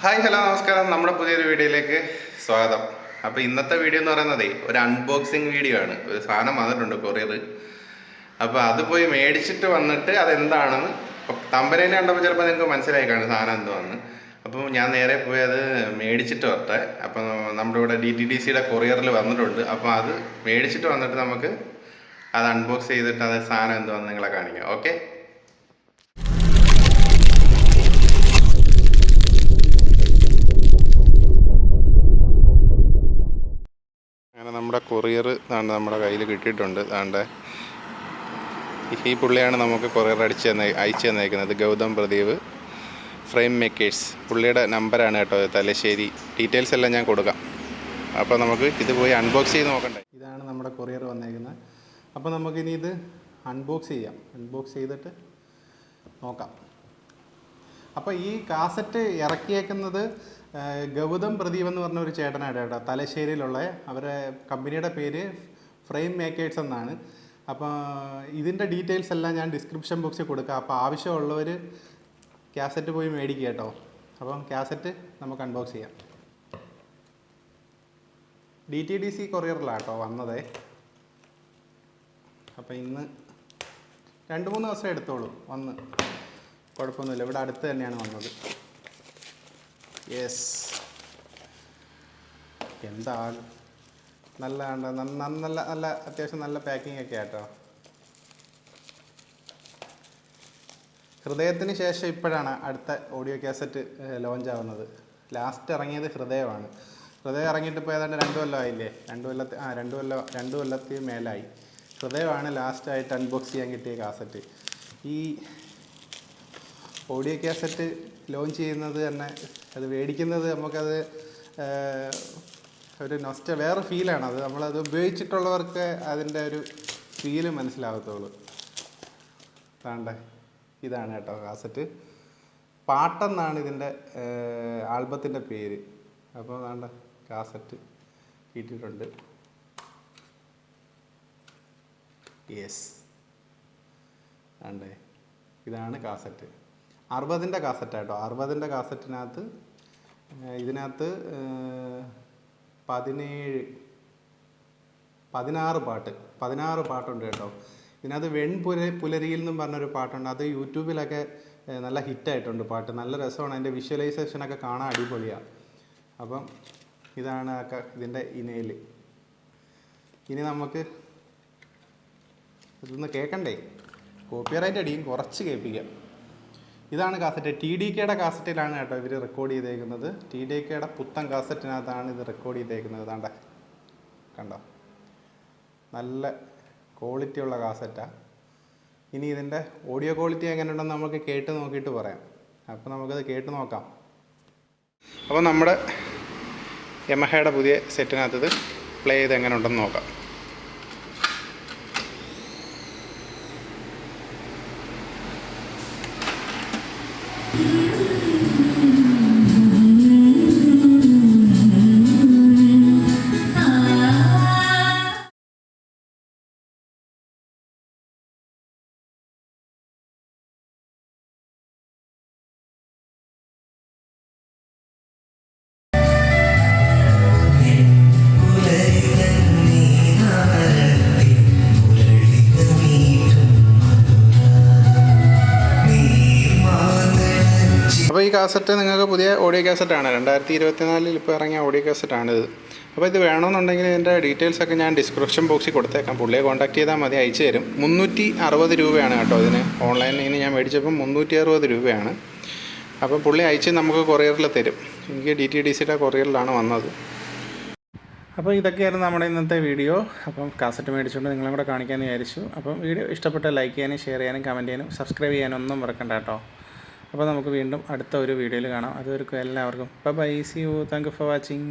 Hi hello നമസ്കാരം. നമ്മുടെ പുതിയൊരു വീഡിയോയിലേക്ക് സ്വാഗതം. അപ്പോൾ ഇന്നത്തെ വീഡിയോ എന്ന് പറയുന്നതേ ഒരു അൺബോക്സിങ് വീഡിയോ ആണ്. ഒരു സാധനം വന്നിട്ടുണ്ട് കൊറിയർ. അപ്പോൾ അത് പോയി മേടിച്ചിട്ട് വന്നിട്ട് അതെന്താണെന്ന് തമ്പരേനെ കണ്ടപ്പോൾ ചിലപ്പോൾ നിങ്ങൾക്ക് മനസ്സിലായി കാണും സാധനം എന്തുവാന്ന് അപ്പോൾ ഞാൻ നേരെ പോയി അത് മേടിച്ചിട്ട് വരട്ടെ. അപ്പോൾ നമ്മുടെ ഇവിടെ ഡി ടി ഡി സിയുടെ കൊറിയറിൽ വന്നിട്ടുണ്ട്. അപ്പോൾ അത് മേടിച്ചിട്ട് വന്നിട്ട് നമുക്ക് അത് അൺബോക്സ് ചെയ്തിട്ട് അത് സാധനം എന്തുവാന്ന് നിങ്ങളെ കാണിക്കാം. ഓക്കെ? നമ്മുടെ കൊറിയർ ആണ് നമ്മുടെ കയ്യിൽ കിട്ടിയിട്ടുണ്ട്. അതാണ്ട് ഈ പുള്ളിയാണ് നമുക്ക് കൊറിയർ അടിച്ച് തന്നെ അയച്ചു തന്നേക്കുന്നത്. Gautham Pradeep frame makers. പുള്ളിയുടെ നമ്പറാണ് കേട്ടോ തലശ്ശേരി. ഡീറ്റെയിൽസ് എല്ലാം ഞാൻ കൊടുക്കാം. അപ്പോൾ നമുക്ക് ഇത് പോയി അൺബോക്സ് ചെയ്ത് നോക്കണ്ടേ? ഇതാണ് നമ്മുടെ കൊറിയർ വന്നേക്കുന്നത്. അപ്പോൾ നമുക്കിനി ഇത് അൺബോക്സ് ചെയ്യാം. അൺബോക്സ് ചെയ്തിട്ട് നോക്കാം. അപ്പോൾ ഈ കാസറ്റ് ഇറക്കിയേക്കുന്നത് ഗൗതം പ്രദീപ് എന്ന് പറഞ്ഞ ഒരു ചേട്ടനാണ് കേട്ടോ തലശ്ശേരിയിലുള്ള. അവരെ കമ്പനിയുടെ പേര് ഫ്രെയിം മേക്കേഴ്സ് എന്നാണ്. അപ്പോൾ ഇതിന്റെ ഡീറ്റെയിൽസ് എല്ലാം ഞാൻ ഡിസ്ക്രിപ്ഷൻ ബോക്സിൽ കൊടുക്കാം. അപ്പോൾ ആവശ്യമുള്ളവർ ക്യാസറ്റ് പോയി മേടിക്കുക കേട്ടോ. അപ്പം ക്യാസറ്റ് നമുക്ക് അൺബോക്സ് ചെയ്യാം. ഡി ടി ഡി സി കൊറിയറിലാണ് കേട്ടോ വന്നതേ. അപ്പോൾ ഇന്ന് രണ്ട് മൂന്ന് ദിവസം എടുത്തോളൂ. വന്ന് കുഴപ്പമൊന്നുമില്ല. ഇവിടെ അടുത്ത് തന്നെയാണ് വന്നത്. യെസ് എന്താ? നല്ല ഉണ്ട്. നല്ല നല്ല അത്യാവശ്യം നല്ല പാക്കിംഗ് ഒക്കെ ആട്ടോ. ഹൃദയത്തിന് ശേഷം ഇപ്പോഴാണ് അടുത്ത ഓഡിയോ കാസറ്റ് ലോഞ്ച് ആവുന്നത്. ലാസ്റ്റ് ഇറങ്ങിയത് ഹൃദയമാണ്. ഹൃദയം ഇറങ്ങിയിട്ട് ഇപ്പോൾ ഏതാണ്ട് രണ്ട് കൊല്ലം ആയില്ലേ? രണ്ട് കൊല്ലത്തി ആ രണ്ടു കൊല്ലം രണ്ടു കൊല്ലത്തിൽ മേലായി. ഹൃദയമാണ് ലാസ്റ്റായിട്ട് അൺബോക്സ് ചെയ്യാൻ കിട്ടിയ കാസറ്റ് ഈ ഓഡിയോ കാസറ്റ് ലോഞ്ച് ചെയ്യുന്നത് തന്നെ അത് മേടിക്കുന്നത് നമുക്കത് ഒരു നൊസ്റ്റ വേറെ ഫീലാണ് അത് നമ്മളത് ഉപയോഗിച്ചിട്ടുള്ളവർക്ക് അതിന്റെ ഒരു ഫീൽ മനസ്സിലാകത്തുള്ളൂ താണ്ടെ ഇതാണ് കേട്ടോ കാസറ്റ്. പാട്ടെന്നാണ് ഇതിന്റെ ആൽബത്തിന്റെ പേര്. അപ്പോൾ താണ്ട കാസറ്റ് കിട്ടിയിട്ടുണ്ട്. യെസ്. ആണ്ടേ ഇതാണ് കാസറ്റ്. അറുപതിന്റെ കാസറ്റ് കേട്ടോ അറുപതിന്റെ കാസറ്റിനകത്ത് ഇതിനകത്ത് പതിനേഴ് പതിനാറ് പാട്ട്. പതിനാറ് പാട്ടുണ്ട് കേട്ടോ. ഇതിനകത്ത് വെൺപുര പുലരിയിൽ നിന്നും പറഞ്ഞൊരു പാട്ടുണ്ട്. അത് യൂട്യൂബിലൊക്കെ നല്ല ഹിറ്റായിട്ടുണ്ട് പാട്ട്. നല്ല രസമാണ്. അതിന്റെ വിഷ്വലൈസേഷനൊക്കെ കാണാൻ അടിപൊളിയാണ് അപ്പം ഇതാണ് ഇതിന്റെ ഇനയിൽ ഇനി നമുക്ക് ഇതൊന്ന് കേൾക്കണ്ടേ കോപ്പിറൈറ്റ് അടിയും കുറച്ച് കേൾപ്പിക്കാം. ഇതാണ് കാസറ്റ്. ടി ഡി കെയുടെ കാസറ്റിലാണ് കേട്ടോ ഇവർ റെക്കോർഡ് ചെയ്തേക്കുന്നത്. ടി ഡി കെയുടെ പുത്തൻ കാസറ്റിനകത്താണ് ഇത് റെക്കോർഡ് ചെയ്തേക്കുന്നത്. ഇതാണ്ട കണ്ടോ? നല്ല ക്വാളിറ്റി ഉള്ള കാസറ്റാണ് ഇനി ഇതിന്റെ ഓഡിയോ ക്വാളിറ്റി എങ്ങനെ ഉണ്ടെന്ന് നമുക്ക് കേട്ട് നോക്കിയിട്ട് പറയാം. അപ്പോൾ നമുക്കത് കേട്ട് നോക്കാം. അപ്പോൾ നമ്മുടെ യമഹയുടെ പുതിയ സെറ്റിനകത്ത് പ്ലേ ചെയ്ത് എങ്ങനെ ഉണ്ടെന്ന് നോക്കാം. കാസറ്റ് നിങ്ങൾക്ക് പുതിയ ഓഡിയോ കാസറ്റാണ് രണ്ടായിരത്തി ഇരുപത്തിനാലിൽ ഇപ്പോൾ ഇറങ്ങിയ ഓഡിയോ കാസറ്റാണിത് അപ്പോൾ ഇത് വേണമെന്നുണ്ടെങ്കിൽ ഇതിന്റെ ഡീറ്റെയിൽസ് ഒക്കെ ഞാൻ ഡിസ്ക്രിപ്ഷൻ ബോക്സിൽ കൊടുത്തേക്കാം. പുള്ളിയെ കോൺടാക്ട് ചെയ്താൽ മതി അയച്ചു തരും. മുന്നൂറ്റി അറുപത് രൂപയാണ് കേട്ടോ ഇതിന്. ഓൺലൈനിൽ നിന്ന് ഞാൻ മേടിച്ചപ്പോൾ മുന്നൂറ്റി അറുപത് രൂപയാണ്. അപ്പം പുള്ളി അയച്ച് നമുക്ക് കൊറിയറിൽ തരും. എനിക്ക് ഡി ടി ഡി സിയുടെ കൊറിയറിലാണ് വന്നത്. അപ്പോൾ ഇതൊക്കെയായിരുന്നു നമ്മുടെ ഇന്നത്തെ വീഡിയോ അപ്പം കാസറ്റ് മേടിച്ചുകൊണ്ട് നിങ്ങളും കൂടെ കാണിക്കാമെന്ന് വിചാരിച്ചു. അപ്പം വീഡിയോ ഇഷ്ടപ്പെട്ട ലൈക്ക് ചെയ്യാനും ഷെയർ ചെയ്യാനും കമന്റ് ചെയ്യാനും സബ്സ്ക്രൈബ് ചെയ്യാനും ഒന്നും മറക്കണ്ട കേട്ടോ. അപ്പോൾ നമുക്ക് വീണ്ടും അടുത്ത ഒരു വീഡിയോയിൽ കാണാം. അതുവരെക്കും എല്ലാവർക്കും. Bye see you thank you for watching